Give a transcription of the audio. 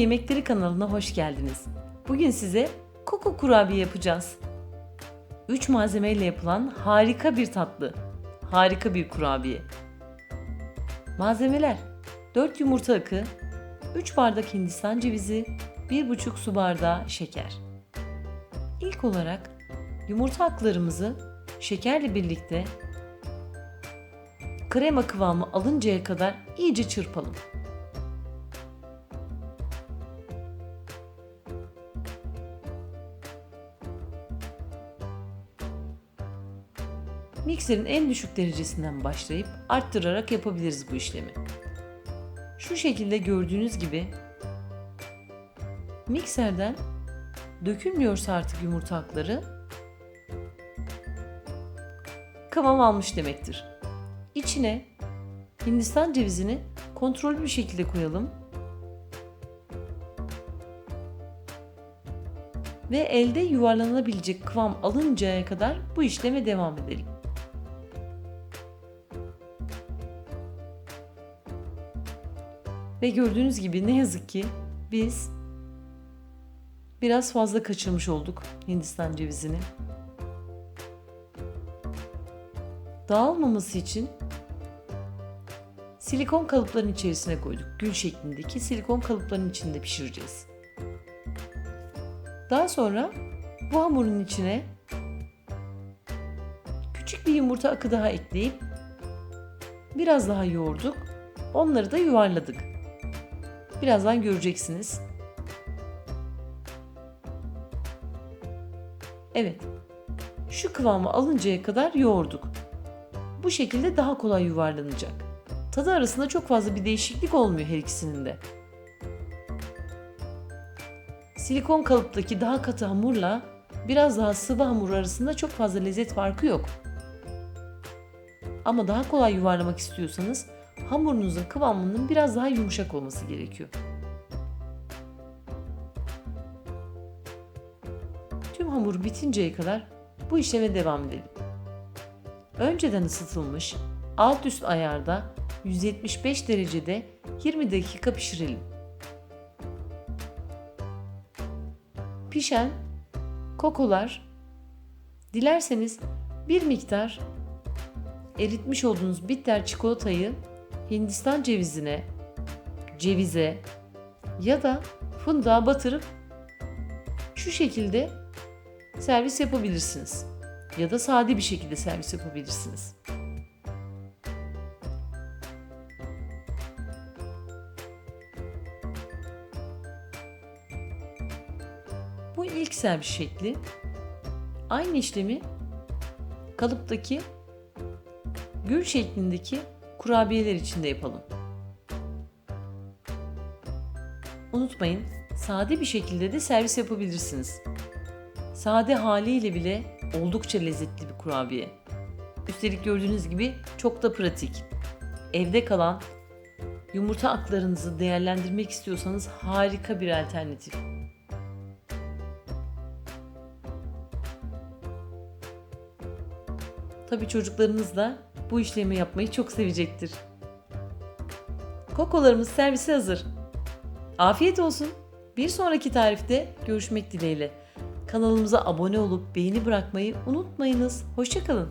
Yemekleri kanalına hoş geldiniz. Bugün size koko kurabiye yapacağız. 3 malzemeyle yapılan harika bir tatlı. Harika bir kurabiye. Malzemeler 4 yumurta akı, 3 bardak hindistan cevizi, 1,5 su bardağı şeker. İlk olarak yumurta aklarımızı şekerle birlikte krema kıvamı alıncaya kadar iyice çırpalım. Mikserin en düşük derecesinden başlayıp arttırarak yapabiliriz bu işlemi. Şu şekilde gördüğünüz gibi mikserden dökülmüyorsa artık yumurta akları kıvam almış demektir. İçine Hindistan cevizini kontrollü bir şekilde koyalım. Ve elde yuvarlanabilecek kıvam alıncaya kadar bu işleme devam edelim. Ve gördüğünüz gibi ne yazık ki biz biraz fazla kaçırmış olduk Hindistan cevizini. Dağılmaması için silikon kalıpların içerisine koyduk. Gül şeklindeki silikon kalıpların içinde pişireceğiz. Daha sonra bu hamurun içine küçük bir yumurta akı daha ekleyip biraz daha yoğurduk. Onları da yuvarladık. Birazdan göreceksiniz. Evet. Şu kıvamı alıncaya kadar yoğurduk. Bu şekilde daha kolay yuvarlanacak. Tadı arasında çok fazla bir değişiklik olmuyor her ikisinin de. Silikon kalıptaki daha katı hamurla biraz daha sıvı hamur arasında çok fazla lezzet farkı yok. Ama daha kolay yuvarlamak istiyorsanız hamurunuzun kıvamının biraz daha yumuşak olması gerekiyor. Tüm hamur bitinceye kadar bu işleme devam edelim. Önceden ısıtılmış alt üst ayarda 175 derecede 20 dakika pişirelim. Pişen kokolar dilerseniz bir miktar eritmiş olduğunuz bitter çikolatayı Hindistan cevizine, cevize ya da fındığa batırıp şu şekilde servis yapabilirsiniz. Ya da sade bir şekilde servis yapabilirsiniz. Bu ilk servis şekli. Aynı işlemi kalıptaki gül şeklindeki kurabiyeler için de yapalım. Unutmayın, sade bir şekilde de servis yapabilirsiniz. Sade haliyle bile oldukça lezzetli bir kurabiye. Üstelik gördüğünüz gibi çok da pratik. Evde kalan yumurta aklarınızı değerlendirmek istiyorsanız harika bir alternatif. Tabii çocuklarınız da bu işlemi yapmayı çok sevecektir. Kokolarımız servise hazır. Afiyet olsun. Bir sonraki tarifte görüşmek dileğiyle. Kanalımıza abone olup beğeni bırakmayı unutmayınız. Hoşçakalın.